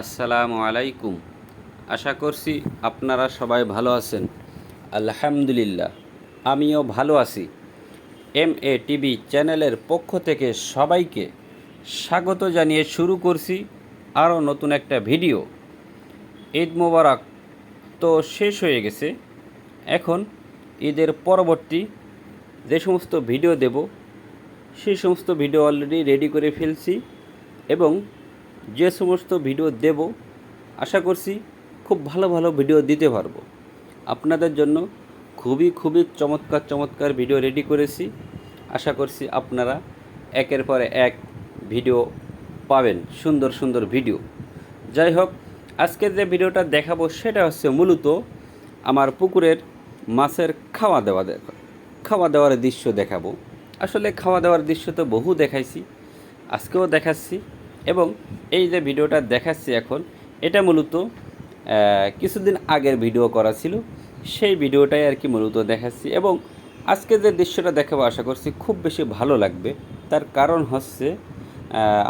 আসসালামু আলাইকুম। আশা করছি আপনারা সবাই ভালো আছেন। আলহামদুলিল্লাহ, আমিও ভালো আছি। এম এ টিভি চ্যানেলের পক্ষ থেকে সবাইকে স্বাগত জানিয়ে শুরু করছি আরও নতুন একটা ভিডিও। ঈদ মোবারক তো শেষ হয়ে গেছে। এখন ঈদের পরবর্তী যে সমস্ত ভিডিও দেব সেই সমস্ত ভিডিও অলরেডি রেডি করে ফেলছি এবং যে সমস্ত ভিডিও দেব, আশা করছি খুব ভালো ভালো ভিডিও দিতে পারব। আপনাদের জন্য খুবই খুবই চমৎকার চমৎকার ভিডিও রেডি করেছি। আশা করছি আপনারা একের পর এক ভিডিও পাবেন, সুন্দর সুন্দর ভিডিও। যাই হোক, আজকের যে ভিডিওটা দেখাবো সেটা হচ্ছে মূলত আমার পুকুরের মাছের খাওয়া দাওয়া দেখা, খাওয়া দাওয়ার দৃশ্য দেখাবো। আসলে খাওয়া দাওয়ার দৃশ্য তো বহু দেখাইছি, আজকেও দেখাচ্ছি। এবং এই যে ভিডিওটা দেখাচ্ছি এখন, এটা মূলত কিছুদিন আগের ভিডিও করা ছিল। সেই ভিডিওটাই আর কি মূলত দেখাচ্ছি এবং আজকে যে দৃশ্যটা দেখাবো আশা করছি খুব বেশি ভালো লাগবে। তার কারণ হচ্ছে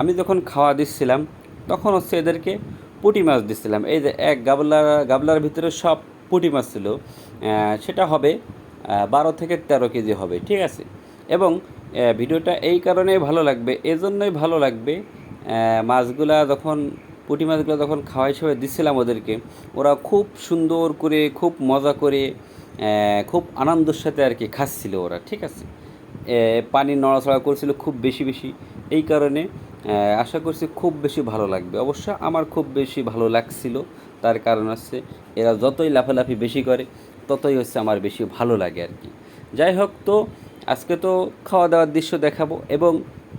আমি যখন খাওয়া দিচ্ছিলাম, তখন হচ্ছে এদেরকে পুঁটি মাছ দিচ্ছিলাম। এই যে এক গাবলা, গাবলার ভিতরে সব পুঁটি মাছ ছিল সেটা হবে বারো থেকে তেরো কেজি হবে, ঠিক আছে? এবং ভিডিওটা এই কারণেই ভালো লাগবে, এজন্যই ভালো লাগবে মাছগুলা যখন, পুঁটি মাছগুলো যখন খাওয়া হিসেবে দিচ্ছিলাম ওদেরকে, ওরা খুব সুন্দর করে, খুব মজা করে খুব আনন্দের সাথে আর কি খাচ্ছিল ওরা, ঠিক আছে? পানি নড়াচড়া করছিল খুব বেশি বেশি, এই কারণে আশা করছি খুব বেশি ভালো লাগবে। অবশ্য আমার খুব বেশি ভালো লাগছিল, তার কারণ হচ্ছে এরা যতই লাফালাফি বেশি করে, ততই হচ্ছে আমার বেশি ভালো লাগে আর কি। যাই হোক, তো আজকে তো খাওয়া দাওয়ার দৃশ্য দেখাবো এবং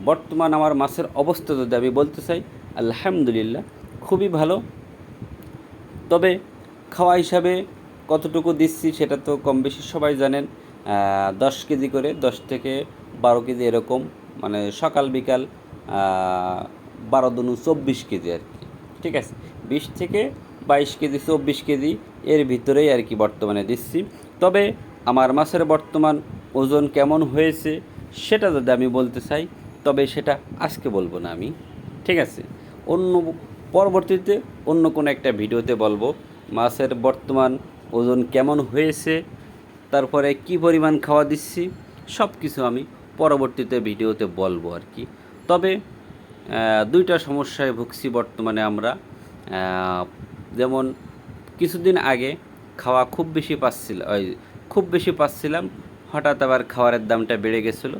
বর্তমান আমার মাছের অবস্থা যদি আমি বলতে চাই, আলহামদুলিল্লাহ খুবই ভালো। তবে খাওয়া হিসাবে কতটুকু দিচ্ছি সেটা তো কম বেশি সবাই জানেন দশ কেজি করে দশ থেকে বারো কেজি এরকম মানে সকাল, বিকাল বারো দুনু চব্বিশ কেজি আর কি, ঠিক আছে? বিশ থেকে বাইশ কেজি, চব্বিশ কেজি এর ভিতরেই আর কি বর্তমানে দিচ্ছি। তবে আমার মাছের বর্তমান ওজন কেমন হয়েছে সেটা যদি আমি বলতে চাই তবে সেটা আজকে বলব না আমি। ঠিক আছে? অন্য পরবর্তীতে অন্য কোনো একটা ভিডিওতে বলব, মাছের বর্তমান ওজন কেমন হয়েছে, তারপরে কি পরিমাণ খাওয়া দিচ্ছি সব কিছু আমি পরবর্তীতে ভিডিওতে বলব আর কি। তবে দুইটা সমস্যায় ভুগছি বর্তমানে আমরা। যেমন কিছুদিন আগে খাওয়া খুব বেশি পাচ্ছিল খুব বেশি পাচ্ছিলাম, হঠাৎ আবার খাওয়ারের দামটা বেড়ে গেছিল।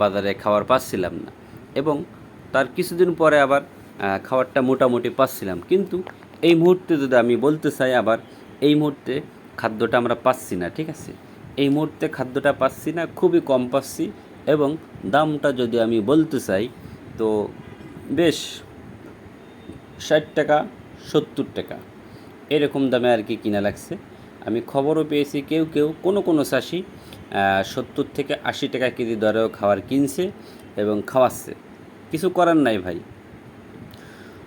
বাজারে খাবার পাচ্ছিলাম না। এবং তার কিছুদিন পরে আবার খাবারটা মোটামুটি পাচ্ছিলাম। কিন্তু এই মুহূর্তে যদি আমি বলতে চাই আবার, এই মুহূর্তে খাদ্যটা আমরা পাচ্ছি না, ঠিক আছে? এই মুহূর্তে খাদ্যটা পাচ্ছি না, খুবই কম পাচ্ছি এবং দামটা যদি আমি বলতে চাই, তো বেশ ষাট টাকা, সত্তর টাকা এরকম দামে আর কি কিনা লাগছে। আমি খবরও পেয়েছি, কেউ কেউ, কোনো কোনো চাষি সত্তর থেকে আশি টাকা কেজি দরেও খাবার কিনছে এবং খাওয়াচ্ছে। কিছু করার নাই ভাই।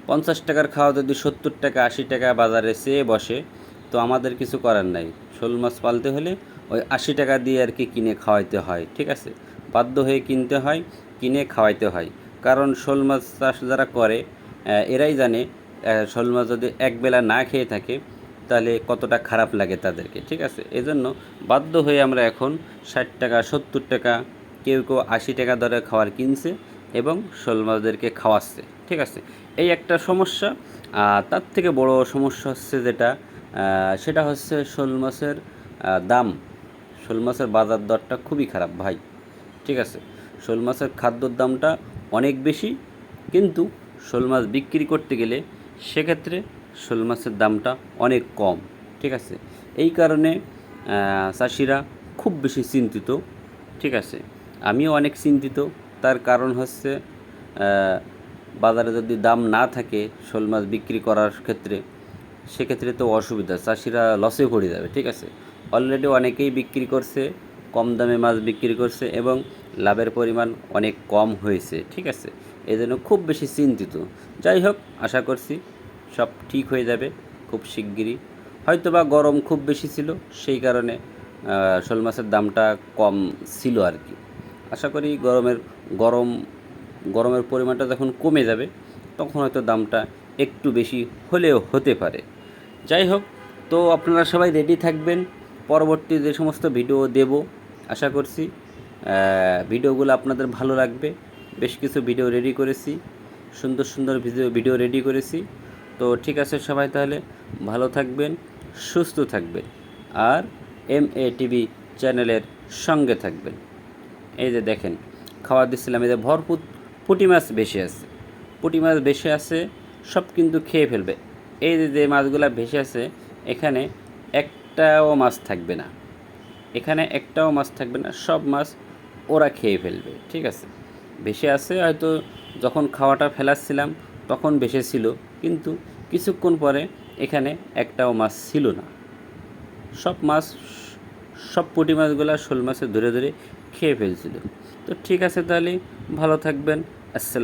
পঞ্চাশ টাকার খাওয়া যদি সত্তর টাকা, আশি টাকা বাজারে চেয়ে বসে, তো আমাদের কিছু করার নাই। শোল মাছ পালতে হলে ওই আশি টাকা দিয়ে আর কি কিনে খাওয়াইতে হয়, ঠিক আছে? বাধ্য হয়ে কিনতে হয়, কিনে খাওয়াইতে হয়। কারণ শোল মাছ চাষ যারা করে এরাই জানে শোল মাছ যদি একবেলা না খেয়ে থাকে তাহলে কতটা খারাপ লাগে তাদেরকে, ঠিক আছে? এজন্য বাধ্য হয়ে আমরা এখন ষাট টাকা, সত্তর টাকা, কেউ কেউ আশি টাকা দরে খাবার কিনছে এবং শোল মাছদেরকে খাওয়াচ্ছে, ঠিক আছে? এই একটা সমস্যা। তার থেকে বড় সমস্যা হচ্ছে যেটা সেটা হচ্ছে শোল মাছের দাম। শোল মাছের বাজার দরটা খুবই খারাপ ভাই, ঠিক আছে? শোল মাছের খাদ্যর দামটা অনেক বেশি, কিন্তু শোল মাছ বিক্রি করতে গেলে সেক্ষেত্রে শোল মাছের দামটা অনেক কম, ঠিক আছে? এই কারণে চাষিরা খুব বেশি চিন্তিত, ঠিক আছে? আমিও অনেক চিন্তিত, তার কারণ হচ্ছে বাজারে যদি দাম না থাকে শোল মাছ বিক্রি করার ক্ষেত্রে, সেক্ষেত্রে তো অসুবিধা, চাষিরা লসে পড়ে যাবে, ঠিক আছে? অলরেডি অনেকেই বিক্রি করছে, কম দামে মাছ বিক্রি করছে এবং লাভের পরিমাণ অনেক কম হয়েছে, ঠিক আছে? এই জন্য খুব বেশি চিন্তিত। যাই হোক, আশা করছি সব ঠিক হয়ে যাবে খুব শিগগিরই। হয়তো বা গরম খুব বেশি ছিল, সেই কারণে শোল মাছের দামটা কম ছিল আর কি আশা করি গরমের, গরম, গরমের পরিমাণটা যখন কমে যাবে, তখন হয়তো দামটা একটু বেশি হলেও হতে পারে। যাই হোক, তো আপনারা সবাই রেডি থাকবেন। পরবর্তী যে সমস্ত ভিডিও দেব, আশা করছি ভিডিওগুলো আপনাদের ভালো লাগবে। বেশ কিছু ভিডিও রেডি করেছি, সুন্দর সুন্দর ভিডিও ভিডিও রেডি করেছি। তো ঠিক আছে সবাই তাহলে, ভালো থাকবেন, সুস্থ থাকবেন, আর এম এ টিভি চ্যানেলের সঙ্গে থাকবেন। এই যে দেখেন, খাবার দিচ্ছিলাম, এই যে ভরপুর পুঁটি মাছ বেশি আছে। পুঁটি মাছ বেশি আছে, সব কিন্তু খেয়ে ফেলবে। এই যে যে মাছগুলো ভেসে আছে, এখানে একটাও মাছ থাকবে না। এখানে একটাও মাছ থাকবে না, সব মাছ ওরা খেয়ে ফেলবে, ঠিক আছে? ভেসে আছে, হয়তো যখন খাওয়াটা ফেলাচ্ছিলাম তখন ভেসে ছিল, কিন্তু কিছুক্ষণ পরে এখানে একটাও মাছ ছিল না। সব মাছ, সব পুঁটি মাছগুলো শোল মাছে ধরে ধরে খেয়ে ফেলছিল। তো ঠিক আছে তাহলে, ভালো থাকবেন, আসসালাম।